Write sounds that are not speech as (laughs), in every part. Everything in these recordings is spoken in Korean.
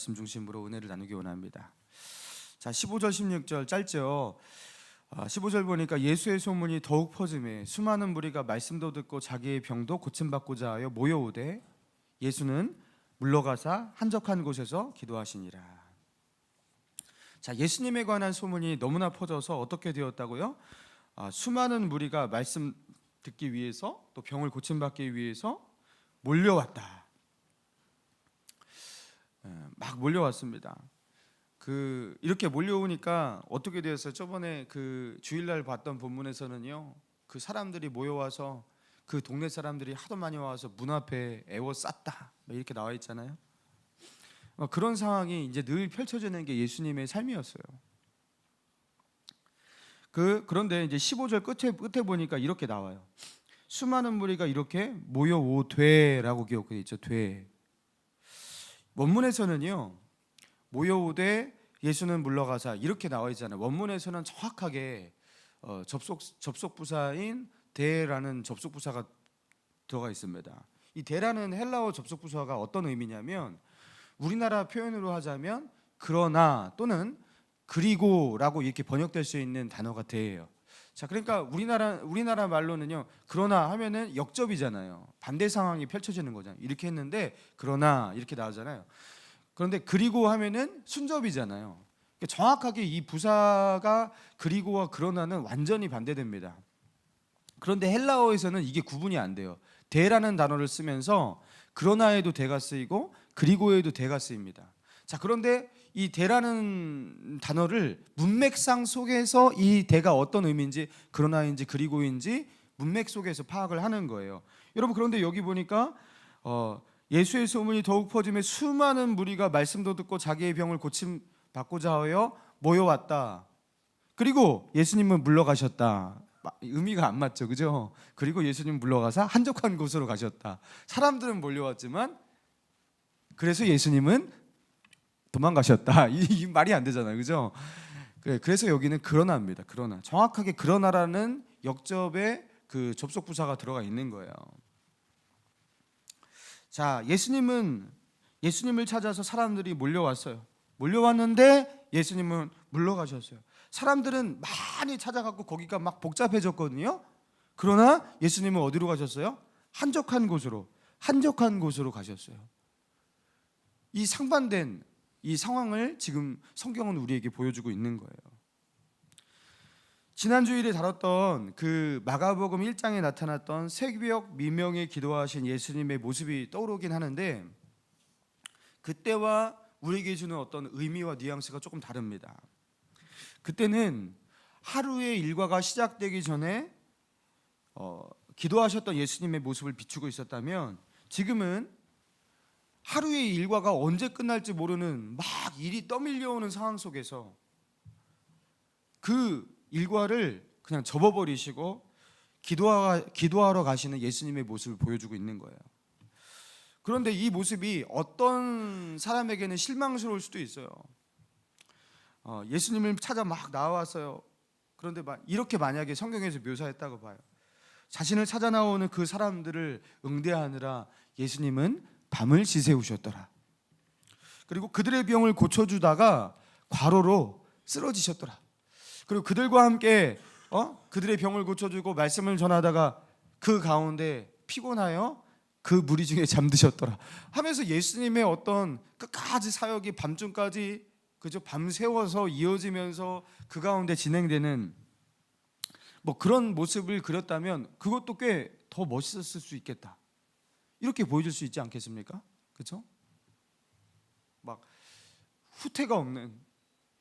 말씀 중심으로 은혜를 나누기 원합니다. 자, 15절 16절 짧죠. 아, 15절 보니까 예수의 소문이 더욱 퍼짐에 수많은 무리가 말씀도 듣고 자기의 병도 고침받고자 하여 모여오되 예수는 물러가사 한적한 곳에서 기도하시니라. 자, 예수님에 관한 소문이 너무나 퍼져서 어떻게 되었다고요? 아, 수많은 무리가 말씀 듣기 위해서 또 병을 고침받기 위해서 몰려왔다. 예, 막 몰려왔습니다. 그 이렇게 몰려오니까 어떻게 되었어요? 저번에 그 주일날 봤던 본문에서는요. 그 사람들이 모여와서 그 동네 사람들이 하도 많이 와서 문 앞에 애워 쌌다 막 이렇게 나와 있잖아요. 어, 그런 상황이 이제 늘 펼쳐지는 게 예수님의 삶이었어요. 그 그런데 이제 15절 끝에 끝에 보니까 이렇게 나와요. 수많은 무리가 이렇게 모여 오되라고 기록돼 있죠. 되. 원문에서는요. 모여오되 예수는 물러가사 이렇게 나와 있잖아요. 원문에서는 정확하게 어, 접속 접속 부사인 대라는 접속 부사가 들어가 있습니다. 이 대라는 헬라어 접속 부사가 어떤 의미냐면 우리나라 표현으로 하자면 그러나 또는 그리고라고 이렇게 번역될 수 있는 단어가 대예요. 자, 그러니까 우리나라 우리나라 말로는요. 그러나 하면은 역접이잖아요. 반대 상황이 펼쳐지는 거잖아요. 이렇게 했는데 그러나 이렇게 나오잖아요. 그런데 그리고 하면은 순접이잖아요. 그러니까 정확하게 이 부사가 그리고와 그러나는 완전히 반대됩니다. 그런데 헬라어에서는 이게 구분이 안 돼요. 대라는 단어를 쓰면서 그러나에도 대가 쓰이고 그리고에도 대가 쓰입니다. 자, 그런데 이 대라는 단어를 문맥상 속에서 이 대가 어떤 의미인지 그러나인지 그리고인지 문맥 속에서 파악을 하는 거예요. 여러분 그런데 여기 보니까 어, 예수의 소문이 더욱 퍼짐에 수많은 무리가 말씀도 듣고 자기의 병을 고침 받고자 하여 모여왔다. 그리고 예수님은 물러가셨다. 마- 의미가 안 맞죠, 그죠? 그리고 예수님 물러가서 한적한 곳으로 가셨다. 사람들은 몰려왔지만 그래서 예수님은 도망가셨다. (laughs) 이, 이 말이 안 되잖아요, 그죠? 그래, 그래서 여기는 그러나입니다. 그러나 정확하게 그러나라는 역접의 그 접속 부사가 들어가 있는 거예요. 자, 예수님은 예수님을 찾아서 사람들이 몰려왔어요. 몰려왔는데 예수님은 물러가셨어요. 사람들은 많이 찾아갖고 거기가 막 복잡해졌거든요. 그러나 예수님은 어디로 가셨어요? 한적한 곳으로, 한적한 곳으로 가셨어요. 이 상반된 이 상황을 지금 성경은 우리에게 보여주고 있는 거예요. 지난 주일에 다뤘던 그 마가복음 1장에 나타났던 새벽 미명에 기도하신 예수님의 모습이 떠오르긴 하는데 그때와 우리에게 주는 어떤 의미와 뉘앙스가 조금 다릅니다. 그때는 하루의 일과가 시작되기 전에 어, 기도하셨던 예수님의 모습을 비추고 있었다면 지금은 하루의 일과가 언제 끝날지 모르는 막 일이 떠밀려오는 상황 속에서 그 일과를 그냥 접어버리시고 기도하, 기도하러 가시는 예수님의 모습을 보여주고 있는 거예요. 그런데 이 모습이 어떤 사람에게는 실망스러울 수도 있어요. 어, 예수님을 찾아 막 나왔어요. 그런데 막 이렇게 만약에 성경에서 묘사했다고 봐요. 자신을 찾아 나오는 그 사람들을 응대하느라 예수님은 밤을 지새우셨더라. 그리고 그들의 병을 고쳐주다가 과로로 쓰러지셨더라. 그리고 그들과 함께 어? 그들의 병을 고쳐주고 말씀을 전하다가 그 가운데 피곤하여 그 무리 중에 잠드셨더라. 하면서 예수님의 어떤 끝까지 사역이 밤중까지 그저 밤새워서 이어지면서 그 가운데 진행되는 뭐 그런 모습을 그렸다면 그것도 꽤 더 멋있었을 수 있겠다. 이렇게 보여줄 수 있지 않겠습니까? 그렇죠? 막 후퇴가 없는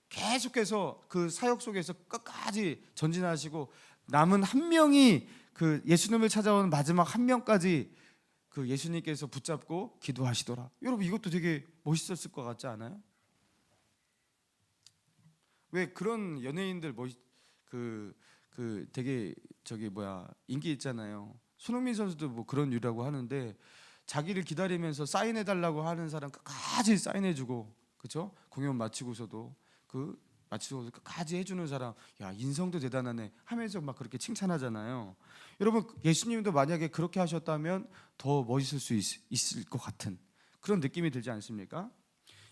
계속해서 그 사역 속에서 끝까지 전진하시고 남은 한 명이 그 예수님을 찾아오는 마지막 한 명까지 그 예수님께서 붙잡고 기도하시더라. 여러분 이것도 되게 멋있었을 것 같지 않아요? 왜 그런 연예인들 멋 그, 그 되게 저기 뭐야 인기 있잖아요. 손흥민 선수도 뭐 그런 유라고 하는데 자기를 기다리면서 사인해 달라고 하는 사람 끝까지 사인해 주고 그렇죠? 공연 마치고서도 그 마치고서 끝까지 해 주는 사람 야 인성도 대단하네 하면서 막 그렇게 칭찬하잖아요. 여러분 예수님도 만약에 그렇게 하셨다면 더 멋있을 수 있, 있을 것 같은 그런 느낌이 들지 않습니까?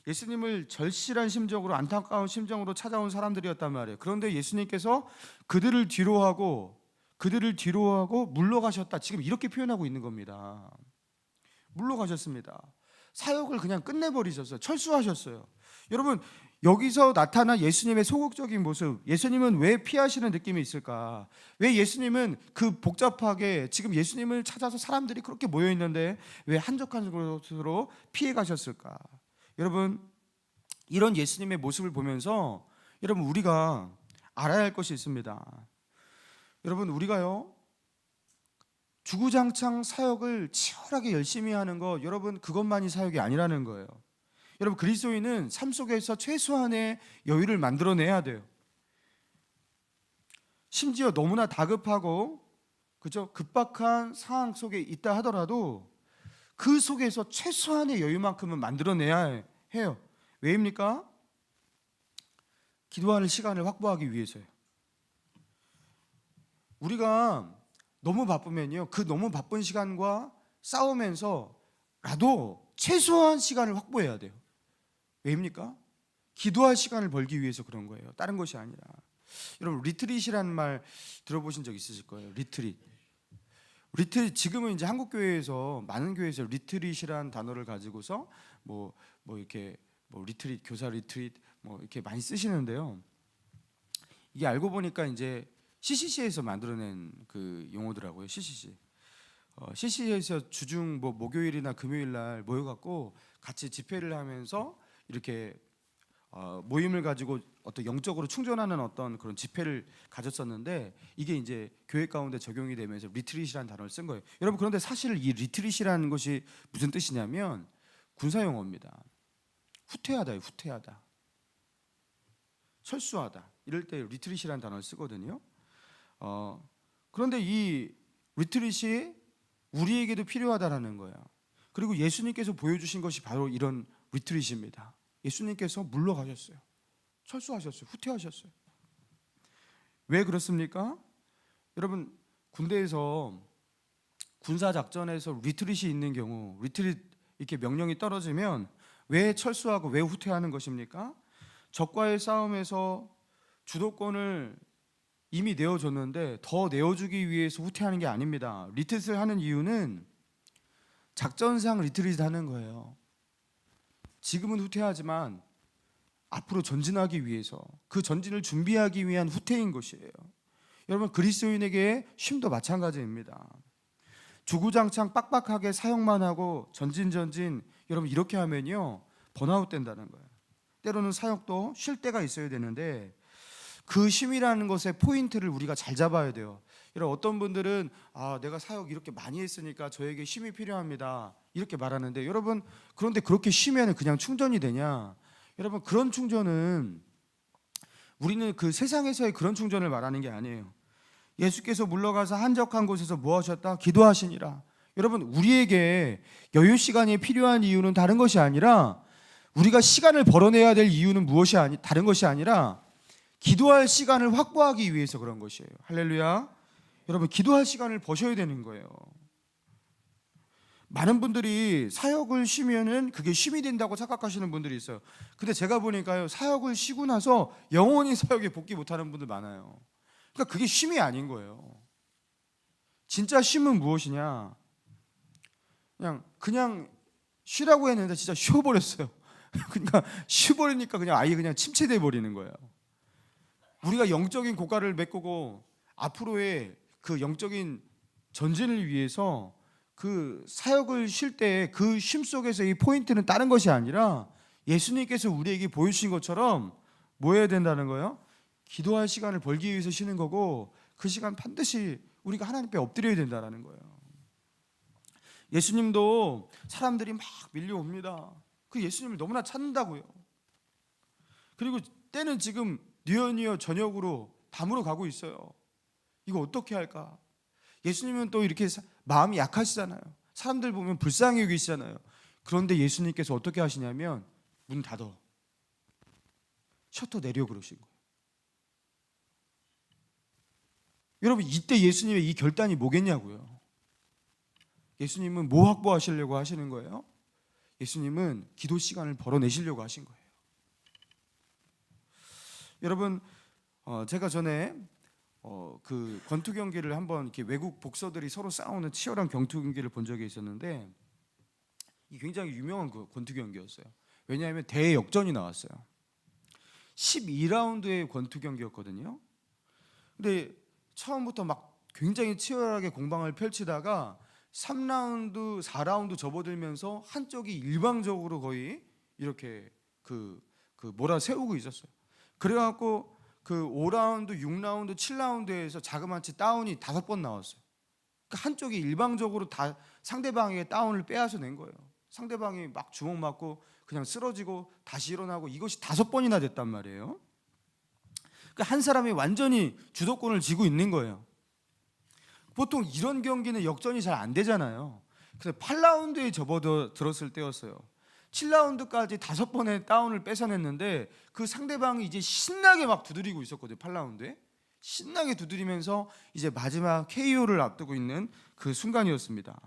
예수님을 절실한 심정으로 안타까운 심정으로 찾아온 사람들이었단 말이에요. 그런데 예수님께서 그들을 뒤로하고 그들을 뒤로하고 물러가셨다. 지금 이렇게 표현하고 있는 겁니다. 물러가셨습니다. 사역을 그냥 끝내버리셨어요. 철수하셨어요. 여러분 여기서 나타난 예수님의 소극적인 모습, 예수님은 왜 피하시는 느낌이 있을까? 왜 예수님은 그 복잡하게 지금 예수님을 찾아서 사람들이 그렇게 모여 있는데 왜 한적한 곳으로 피해 가셨을까? 여러분 이런 예수님의 모습을 보면서 여러분 우리가 알아야 할 것이 있습니다. 여러분 우리가요 주구장창 사역을 치열하게 열심히 하는 거 여러분 그것만이 사역이 아니라는 거예요. 여러분 그리스도인은 삶 속에서 최소한의 여유를 만들어내야 돼요. 심지어 너무나 다급하고 그죠 급박한 상황 속에 있다 하더라도 그 속에서 최소한의 여유만큼은 만들어내야 해요. 왜입니까? 기도하는 시간을 확보하기 위해서요. 우리가 너무 바쁘면요. 그 너무 바쁜 시간과 싸우면서라도 최소한 시간을 확보해야 돼요. 왜입니까? 기도할 시간을 벌기 위해서 그런 거예요. 다른 것이 아니라. 여러분 리트릿이라는 말 들어보신 적 있으실 거예요. 리트릿. 리트릿 지금은 이제 한국 교회에서 많은 교회에서 리트릿이라는 단어를 가지고서 뭐뭐 이렇게 뭐 리트릿 교사 리트릿 뭐 이렇게 많이 쓰시는데요. 이게 알고 보니까 이제 CCC에서 만들어낸 그 용어더라고요. CCC. 어, CCC에서 주중 뭐 목요일이나 금요일 날 모여갖고 같이 집회를 하면서 이렇게 어, 모임을 가지고 어떤 영적으로 충전하는 어떤 그런 집회를 가졌었는데 이게 이제 교회 가운데 적용이 되면서 리트릿이라는 단어를 쓴 거예요. 여러분 그런데 사실 이 리트릿이라는 것이 무슨 뜻이냐면 군사 용어입니다. 후퇴하다요, 후퇴하다. 철수하다. 이럴 때 리트릿이라는 단어를 쓰거든요. 어, 그런데 이 리트릿이 우리에게도 필요하다라는 거예요. 그리고 예수님께서 보여주신 것이 바로 이런 리트릿입니다. 예수님께서 물러가셨어요. 철수하셨어요. 후퇴하셨어요. 왜 그렇습니까? 여러분 군대에서 군사 작전에서 리트릿이 있는 경우 리트릿 이렇게 명령이 떨어지면 왜 철수하고 왜 후퇴하는 것입니까? 적과의 싸움에서 주도권을 이미 내어줬는데 더 내어주기 위해서 후퇴하는 게 아닙니다. 리트릿을 하는 이유는 작전상 리트릿 하는 거예요. 지금은 후퇴하지만 앞으로 전진하기 위해서 그 전진을 준비하기 위한 후퇴인 것이에요. 여러분 그리스도인에게 쉼도 마찬가지입니다. 주구장창 빡빡하게 사역만 하고 전진 전진 여러분 이렇게 하면요 번아웃 된다는 거예요. 때로는 사역도 쉴 때가 있어야 되는데 그 쉼이라는 것의 포인트를 우리가 잘 잡아야 돼요. 여러분 어떤 분들은 아 내가 사역 이렇게 많이 했으니까 저에게 쉼이 필요합니다 이렇게 말하는데 여러분 그런데 그렇게 쉬면 그냥 충전이 되냐? 여러분 그런 충전은 우리는 그 세상에서의 그런 충전을 말하는 게 아니에요. 예수께서 물러가서 한적한 곳에서 뭐 하셨다? 기도하시니라. 여러분 우리에게 여유 시간이 필요한 이유는 다른 것이 아니라 우리가 시간을 벌어내야 될 이유는 무엇이 아니 다른 것이 아니라 기도할 시간을 확보하기 위해서 그런 것이에요. 할렐루야. 여러분 기도할 시간을 버셔야 되는 거예요. 많은 분들이 사역을 쉬면은 그게 쉼이 된다고 착각하시는 분들이 있어요. 근데 제가 보니까요 사역을 쉬고 나서 영원히 사역에 복귀 못 하는 분들 많아요. 그러니까 그게 쉼이 아닌 거예요. 진짜 쉼은 무엇이냐? 그냥 그냥 쉬라고 했는데 진짜 쉬어버렸어요. (laughs) 그러니까 쉬버리니까 그냥 아예 그냥 침체돼 버리는 거예요. 우리가 영적인 고가를 메꾸고 앞으로의 그 영적인 전진을 위해서 그 사역을 쉴 때 그 쉼 속에서 이 포인트는 다른 것이 아니라 예수님께서 우리에게 보여주신 것처럼 뭐 해야 된다는 거예요? 기도할 시간을 벌기 위해서 쉬는 거고 그 시간 반드시 우리가 하나님께 엎드려야 된다는 거예요. 예수님도 사람들이 막 밀려옵니다. 그 예수님을 너무나 찾는다고요. 그리고 때는 지금 뉘어뉘어 저녁으로 담으러 가고 있어요. 이거 어떻게 할까? 예수님은 또 이렇게 사- 마음이 약하시잖아요. 사람들 보면 불쌍히 여기시잖아요. 그런데 예수님께서 어떻게 하시냐면 문 닫어. 셔터 내려 그러신 거예요. 여러분 이때 예수님의 이 결단이 뭐겠냐고요. 예수님은 뭐 확보하시려고 하시는 거예요? 예수님은 기도 시간을 벌어내시려고 하신 거예요. 여러분, 어, 제가 전에 어, 그 권투 경기를 한번 이렇게 외국 복서들이 서로 싸우는 치열한 경투 경기를 본 적이 있었는데 이 굉장히 유명한 그 권투 경기였어요. 왜냐하면 대역전이 나왔어요. 12라운드의 권투 경기였거든요. 근데 처음부터 막 굉장히 치열하게 공방을 펼치다가 3라운드, 4라운드 접어들면서 한쪽이 일방적으로 거의 이렇게 그, 그 몰아 세우고 있었어요. 그래갖고 그 5라운드, 6라운드, 7라운드에서 자그마치 다운이 다섯 번 나왔어요. 그러니까 한쪽이 일방적으로 다 상대방에게 다운을 빼앗아 낸 거예요. 상대방이 막 주먹 맞고 그냥 쓰러지고 다시 일어나고 이것이 다섯 번이나 됐단 말이에요. 그러니까 한 사람이 완전히 주도권을 쥐고 있는 거예요. 보통 이런 경기는 역전이 잘 안 되잖아요. 그래서 8라운드에 접어들었을 들 때였어요. 7라운드까지 다섯 번의 다운을 뺏어냈는데 그 상대방이 이제 신나게 막 두드리고 있었거든요. 8라운드에 신나게 두드리면서 이제 마지막 KO를 앞두고 있는 그 순간이었습니다.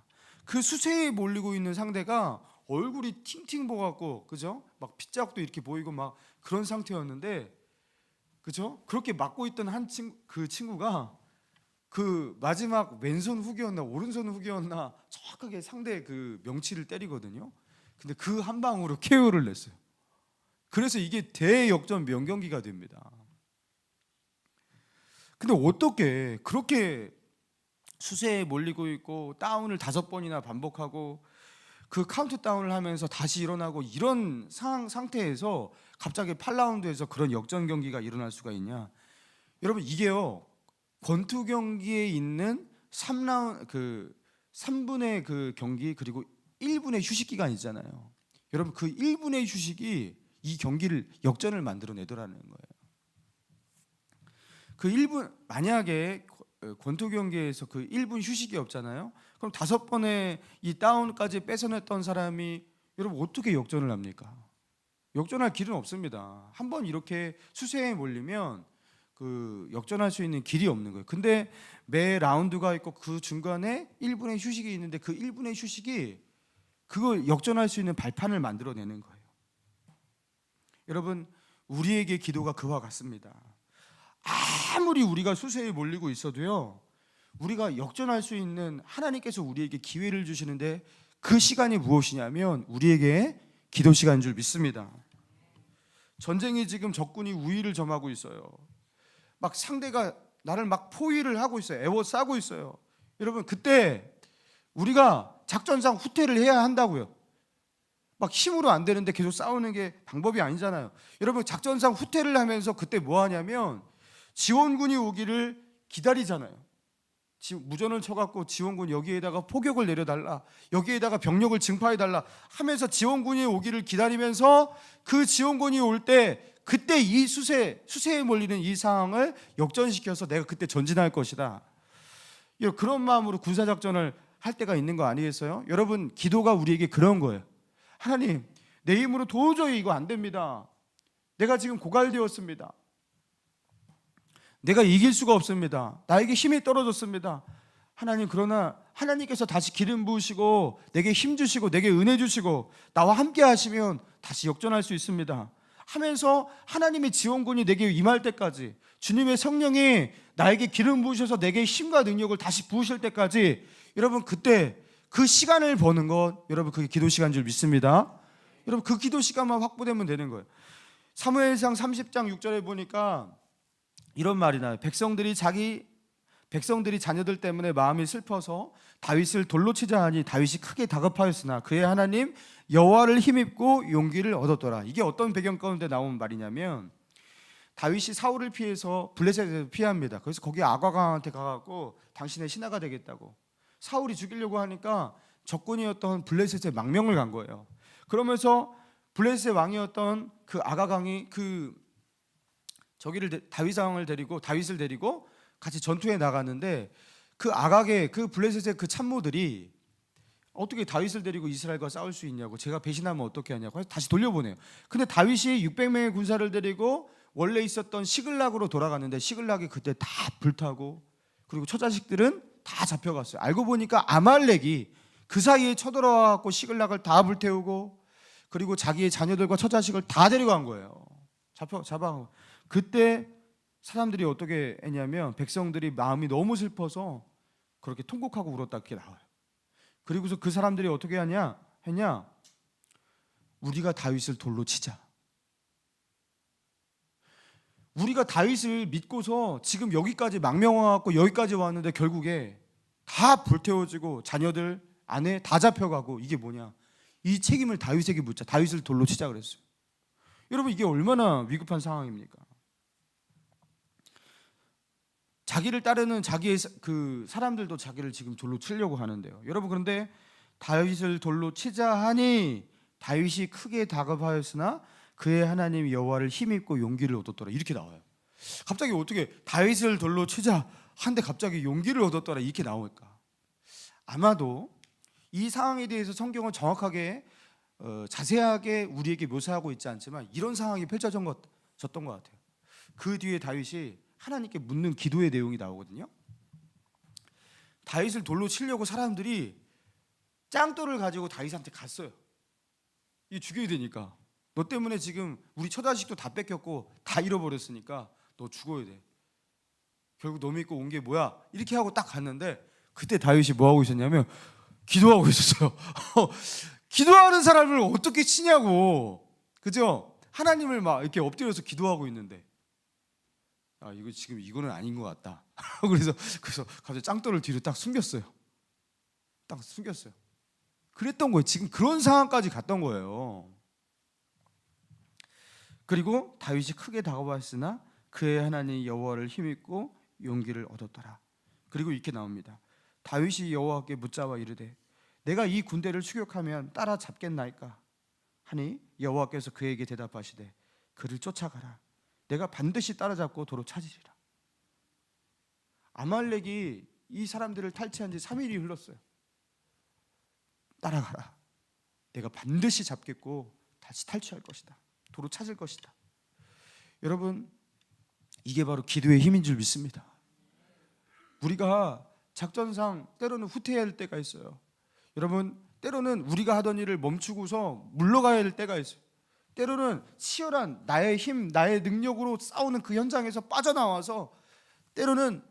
그 수세에 몰리고 있는 상대가 얼굴이 팅팅 보갖고 그죠? 막 핏자국도 이렇게 보이고 막 그런 상태였는데 그죠? 그렇게 맞고 있던 한 친구 그 친구가 그 마지막 왼손 후기였나 오른손 후기였나 정확하게 상대 그 명치를 때리거든요. 근데 그 한 방으로 KO를 냈어요. 그래서 이게 대역전 명경기가 됩니다. 근데 어떻게 그렇게 수세에 몰리고 있고 다운을 다섯 번이나 반복하고 그 카운트 다운을 하면서 다시 일어나고 이런 상, 상태에서 갑자기 8라운드에서 그런 역전 경기가 일어날 수가 있냐? 여러분 이게요. 권투 경기에 있는 3라운 그 3분의 그 경기 그리고 1분의 휴식 기간 있잖아요. 여러분 그 1분의 휴식이 이 경기를 역전을 만들어 내더라는 거예요. 그 1분 만약에 권투 경기에서 그 1분 휴식이 없잖아요. 그럼 다섯 번의 이 다운까지 뺏어냈던 사람이 여러분 어떻게 역전을 합니까? 역전할 길은 없습니다. 한 번 이렇게 수세에 몰리면 그 역전할 수 있는 길이 없는 거예요. 근데 매 라운드가 있고 그 중간에 1분의 휴식이 있는데 그 1분의 휴식이 그걸 역전할 수 있는 발판을 만들어내는 거예요. 여러분 우리에게 기도가 그와 같습니다. 아무리 우리가 수세에 몰리고 있어도요. 우리가 역전할 수 있는 하나님께서 우리에게 기회를 주시는데 그 시간이 무엇이냐면 우리에게 기도 시간인 줄 믿습니다. 전쟁이 지금 적군이 우위를 점하고 있어요. 막 상대가 나를 막 포위를 하고 있어요. 애워 싸고 있어요. 여러분 그때 우리가 작전상 후퇴를 해야 한다고요. 막 힘으로 안 되는데 계속 싸우는 게 방법이 아니잖아요. 여러분 작전상 후퇴를 하면서 그때 뭐 하냐면 지원군이 오기를 기다리잖아요. 무전을 쳐갖고 지원군 여기에다가 포격을 내려달라 여기에다가 병력을 증파해달라 하면서 지원군이 오기를 기다리면서 그 지원군이 올 때 그때 이 수세 수세에 몰리는 이 상황을 역전시켜서 내가 그때 전진할 것이다 그런 마음으로 군사 작전을 할 때가 있는 거 아니겠어요? 여러분 기도가 우리에게 그런 거예요 하나님 내 힘으로 도저히 이거 안 됩니다 내가 지금 고갈되었습니다 내가 이길 수가 없습니다. 나에게 힘이 떨어졌습니다. 하나님 그러나 하나님께서 다시 기름 부으시고 내게 힘 주시고 내게 은혜 주시고 나와 함께 하시면 다시 역전할 수 있습니다. 하면서 하나님의 지원군이 내게 임할 때까지 주님의 성령이 나에게 기름 부으셔서 내게 힘과 능력을 다시 부으실 때까지 여러분 그때 그 시간을 버는 것 여러분 그게 기도 시간인 줄 믿습니다. 여러분 그 기도 시간만 확보되면 되는 거예요. 사무엘상 30장 6절에 보니까 이런 말이 나요. 백성들이 자기 백성들이 자녀들 때문에 마음이 슬퍼서 다윗을 돌로 치자 하니 다윗이 크게 다급하였으나 그의 하나님 여호와를 힘입고 용기를 얻었더라. 이게 어떤 배경 가운데 나온 말이냐면 다윗이 사울을 피해서 블레셋에서 피합니다. 그래서 거기 아과강한테 가갖고 당신의 신하가 되겠다고 사울이 죽이려고 하니까 적군이었던 블레셋에 망명을 간 거예요. 그러면서 블레셋의 왕이었던 그 아가강이 그 저기를 다윗 왕을 데리고 다윗을 데리고 같이 전투에 나갔는데 그 아각의 그 블레셋의 그 참모들이 어떻게 다윗을 데리고 이스라엘과 싸울 수 있냐고 제가 배신하면 어떻게 하냐고 해서 다시 돌려보내요. 근데 다윗이 600명의 군사를 데리고 원래 있었던 시글락으로 돌아갔는데 시글락이 그때 다 불타고 그리고 처자식들은 다 잡혀갔어요. 알고 보니까 아말렉이 그 사이에 쳐들어와갖고 시글락을 다 불태우고 그리고 자기의 자녀들과 처자식을 다 데려간 거예요. 잡혀 잡아. 그때 사람들이 어떻게 했냐면 백성들이 마음이 너무 슬퍼서 그렇게 통곡하고 울었다 이렇게 나와요. 그리고서 그 사람들이 어떻게 하냐 했냐? 우리가 다윗을 돌로 치자. 우리가 다윗을 믿고서 지금 여기까지 망명하고 여기까지 왔는데 결국에 다 불태워지고 자녀들 아내 다 잡혀가고 이게 뭐냐? 이 책임을 다윗에게 묻자. 다윗을 돌로 치자 그랬어요. 여러분 이게 얼마나 위급한 상황입니까? 자기를 따르는 자기의 사- 그 사람들도 자기를 지금 돌로 치려고 하는데요. 여러분 그런데 다윗을 돌로 치자 하니 다윗이 크게 다급하였으나 그의 하나님 여호와를 힘입고 용기를 얻었더라 이렇게 나와요. 갑자기 어떻게 다윗을 돌로 치자 한데 갑자기 용기를 얻었더라 이렇게 나올까? 아마도 이 상황에 대해서 성경은 정확하게 어, 자세하게 우리에게 묘사하고 있지 않지만 이런 상황이 펼쳐졌던 것, 것 같아요. 그 뒤에 다윗이 하나님께 묻는 기도의 내용이 나오거든요. 다윗을 돌로 치려고 사람들이 짱돌을 가지고 다윗한테 갔어요. 이 죽여야 되니까. 너 때문에 지금 우리 처자식도 다 뺏겼고 다 잃어버렸으니까 너 죽어야 돼. 결국 너 믿고 온 게 뭐야? 이렇게 하고 딱 갔는데 그때 다윗이 뭐 하고 있었냐면 기도하고 있었어요. (laughs) 기도하는 사람을 어떻게 치냐고. 그죠? 하나님을 막 이렇게 엎드려서 기도하고 있는데 아 이거 지금 이거는 아닌 것 같다. (laughs) 그래서 그래서 갑자기 짱돌을 뒤로 딱 숨겼어요. 딱 숨겼어요. 그랬던 거예요. 지금 그런 상황까지 갔던 거예요. 그리고 다윗이 크게 다가왔으나 그의 하나님 여호와를 힘입고 용기를 얻었더라. 그리고 이렇게 나옵니다. 다윗이 여호와께 묻자와 이르되 내가 이 군대를 추격하면 따라잡겠나이까 하니 여호와께서 그에게 대답하시되 그를 쫓아가라. 내가 반드시 따라잡고 도로 찾으리라. 아말렉이 이 사람들을 탈취한 지 3일이 흘렀어요. 따라가라. 내가 반드시 잡겠고 다시 탈취할 것이다. 도로 찾을 것이다. 여러분 이게 바로 기도의 힘인 줄 믿습니다. 우리가 작전상 때로는 후퇴해야 할 때가 있어요. 여러분 때로는 우리가 하던 일을 멈추고서 물러가야 할 때가 있어요. 때로는 치열한 나의 힘, 나의 능력으로 싸우는 그 현장에서 빠져나와서 때로는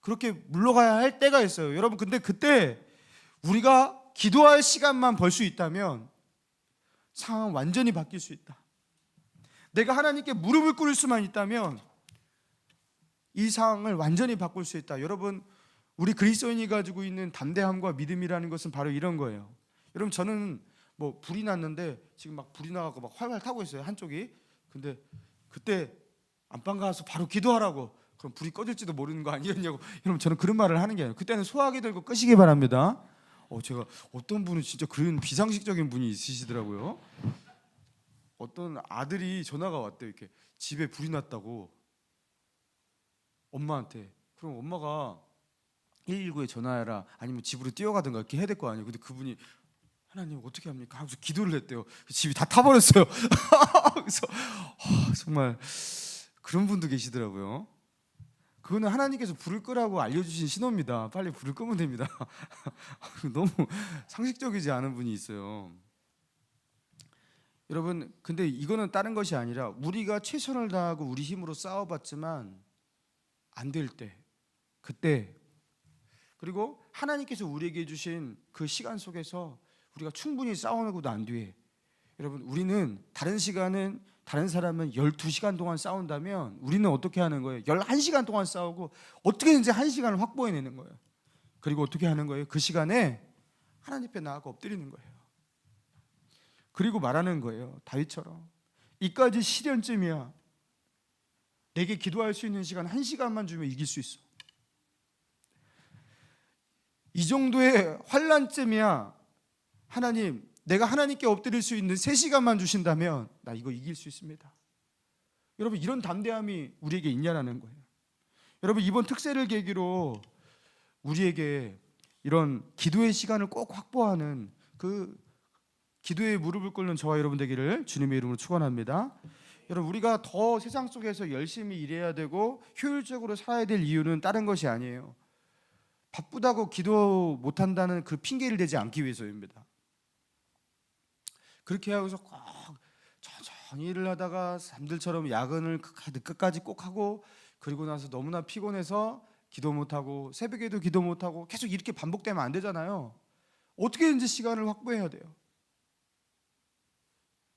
그렇게 물러가야 할 때가 있어요. 여러분 근데 그때 우리가 기도할 시간만 벌 수 있다면 상황 완전히 바뀔 수 있다. 내가 하나님께 무릎을 꿇을 수만 있다면 이 상황을 완전히 바꿀 수 있다. 여러분 우리 그리스도인이 가지고 있는 담대함과 믿음이라는 것은 바로 이런 거예요. 여러분 저는 뭐 불이 났는데 지금 막 불이 나가고 막 활활 타고 있어요 한쪽이. 근데 그때 안방 가서 바로 기도하라고. 그럼 불이 꺼질지도 모르는 거 아니겠냐고. 여러분 저는 그런 말을 하는 게 아니에요. 그때는 소화기 들고 끄시기 바랍니다. 어 제가 어떤 분은 진짜 그런 비상식적인 분이 있으시더라고요. 어떤 아들이 전화가 왔대요. 이렇게 집에 불이 났다고 엄마한테. 그럼 엄마가 119에 전화해라 아니면 집으로 뛰어가든가 이렇게 해야 될 거 아니에요. 근데 그분이 하나님 어떻게 합니까? 하면서 기도를 했대요. 집이 다 타버렸어요. (laughs) 그래서 아, 정말 그런 분도 계시더라고요. 그거는 하나님께서 불을 끄라고 알려주신 신호입니다. 빨리 불을 끄면 됩니다. (laughs) 너무 상식적이지 않은 분이 있어요. 여러분, 근데 이거는 다른 것이 아니라 우리가 최선을 다하고 우리 힘으로 싸워봤지만 안 될 때, 그때 그리고 하나님께서 우리에게 주신 그 시간 속에서 우리가 충분히 싸워내고 난 뒤에 여러분 우리는 다른 시간은 다른 사람은 12시간 동안 싸운다면 우리는 어떻게 하는 거예요? 11시간 동안 싸우고 어떻게든지 1시간을 확보해내는 거예요. 그리고 어떻게 하는 거예요? 그 시간에 하나님 앞에 나아가 엎드리는 거예요. 그리고 말하는 거예요. 다윗처럼 이까지 시련쯤이야. 내게 기도할 수 있는 시간 1시간만 주면 이길 수 있어. 이 정도의 환란쯤이야. 하나님, 내가 하나님께 엎드릴 수 있는 3시간만 주신다면 나 이거 이길 수 있습니다. 여러분 이런 담대함이 우리에게 있냐라는 거예요. 여러분 이번 특세를 계기로 우리에게 이런 기도의 시간을 꼭 확보하는 그 기도의 무릎을 꿇는 저와 여러분 되기를 주님의 이름으로 축원합니다. 여러분 우리가 더 세상 속에서 열심히 일해야 되고 효율적으로 살아야 될 이유는 다른 것이 아니에요. 바쁘다고 기도 못 한다는 그 핑계를 대지 않기 위해서입니다. 그렇게 하고서 꼭 천천히 일을 하다가 남들처럼 야근을 끝까지 꼭 하고 그리고 나서 너무나 피곤해서 기도 못 하고 새벽에도 기도 못 하고 계속 이렇게 반복되면 안 되잖아요. 어떻게든지 시간을 확보해야 돼요.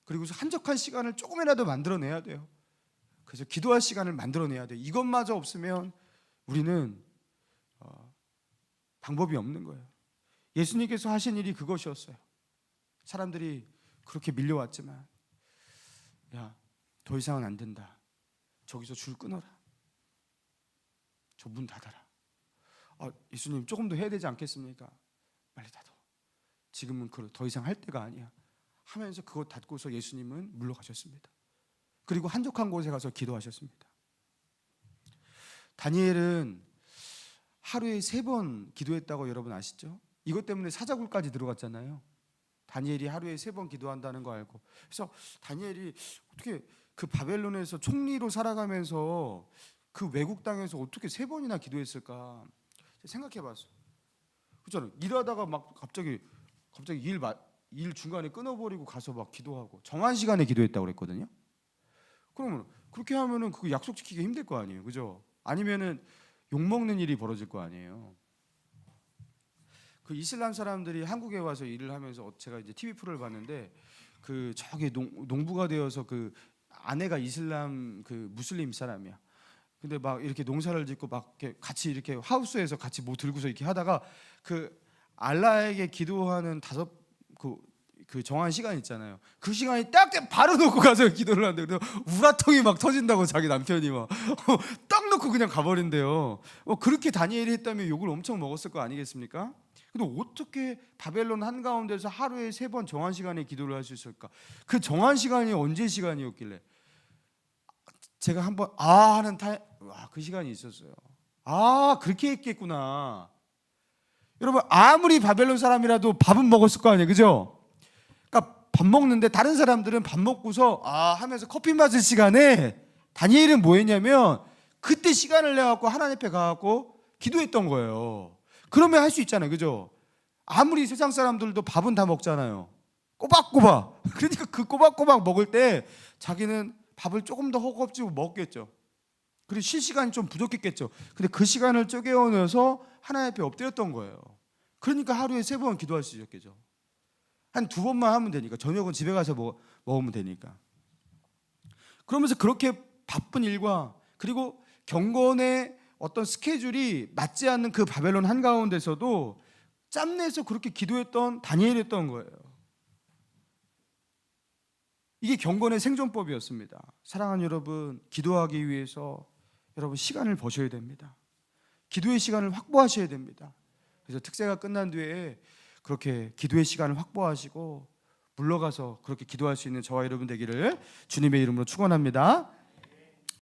그리고 한적한 시간을 조금이라도 만들어내야 돼요. 그래서 기도할 시간을 만들어내야 돼요. 이것마저 없으면 우리는 어, 방법이 없는 거예요. 예수님께서 하신 일이 그것이었어요. 사람들이 그렇게 밀려왔지만 야, 더 이상은 안 된다. 저기서 줄 끊어라. 저 문 닫아라. 아, 예수님 조금 더 해야 되지 않겠습니까? 빨리 닫아. 지금은 그더 이상 할 때가 아니야. 하면서 그거 닫고서 예수님은 물러가셨습니다. 그리고 한적한 곳에 가서 기도하셨습니다. 다니엘은 하루에 세 번 기도했다고 여러분 아시죠? 이것 때문에 사자굴까지 들어갔잖아요. 다니엘이 하루에 세 번 기도한다는 거 알고. 그래서 다니엘이 어떻게 그 바벨론에서 총리로 살아가면서 그 외국 땅에서 어떻게 세 번이나 기도했을까 생각해 봤어. 그렇잖아요. 일하다가 막 갑자기 갑자기 일, 마, 일 중간에 끊어버리고 가서 막 기도하고 정한 시간에 기도했다고 그랬거든요. 그러면 그렇게 하면은 그 약속 지키기 힘들 거 아니에요, 그죠? 아니면은 욕 먹는 일이 벌어질 거 아니에요. 그 이슬람 사람들이 한국에 와서 일을 하면서 제가 이제 TV 프로를 봤는데 그 저기 농, 농부가 되어서 그 아내가 이슬람 그 무슬림 사람이야. 근데 막 이렇게 농사를 짓고 막 이렇게 같이 이렇게 하우스에서 같이 뭐 들고서 이렇게 하다가 그 알라에게 기도하는 다섯 그, 그 정한 시간 있잖아요. 그 시간이 딱 바로 놓고 가서 기도를 하는데 우라통이 막 터진다고 자기 남편이 막딱 (laughs) 놓고 그냥 가버린대요. 어, 그렇게 다니엘이 했다면 욕을 엄청 먹었을 거 아니겠습니까? 근데 어떻게 바벨론 한 가운데서 하루에 세 번 정한 시간에 기도를 할 수 있을까? 그 정한 시간이 언제 시간이었길래? 제가 한번 아 하는 타임 와그 시간이 있었어요. 아 그렇게 했겠구나. 여러분 아무리 바벨론 사람이라도 밥은 먹었을 거 아니에요, 그죠? 그러니까 밥 먹는데 다른 사람들은 밥 먹고서 아 하면서 커피 마실 시간에 다니엘은 뭐했냐면 그때 시간을 내 갖고 하나님 앞에 가갖고 기도했던 거예요. 그러면 할 수 있잖아요, 그죠? 아무리 세상 사람들도 밥은 다 먹잖아요. 꼬박꼬박. (laughs) 그러니까 그 꼬박꼬박 먹을 때 자기는 밥을 조금 더 허겁지겁 먹겠죠. 그리고 쉴 시간이 좀 부족했겠죠. 근데 그 시간을 쪼개어내서 하나님 앞에 엎드렸던 거예요. 그러니까 하루에 세 번 기도할 수 있었겠죠. 한 두 번만 하면 되니까 저녁은 집에 가서 먹, 먹으면 되니까. 그러면서 그렇게 바쁜 일과 그리고 경건의 어떤 스케줄이 맞지 않는 그 바벨론 한가운데서도 짬내서 그렇게 기도했던 다니엘이었던 거예요. 이게 경건의 생존법이었습니다. 사랑하는 여러분, 기도하기 위해서 여러분 시간을 버셔야 됩니다. 기도의 시간을 확보하셔야 됩니다. 그래서 특세가 끝난 뒤에 그렇게 기도의 시간을 확보하시고 물러가서 그렇게 기도할 수 있는 저와 여러분 되기를 주님의 이름으로 축원합니다.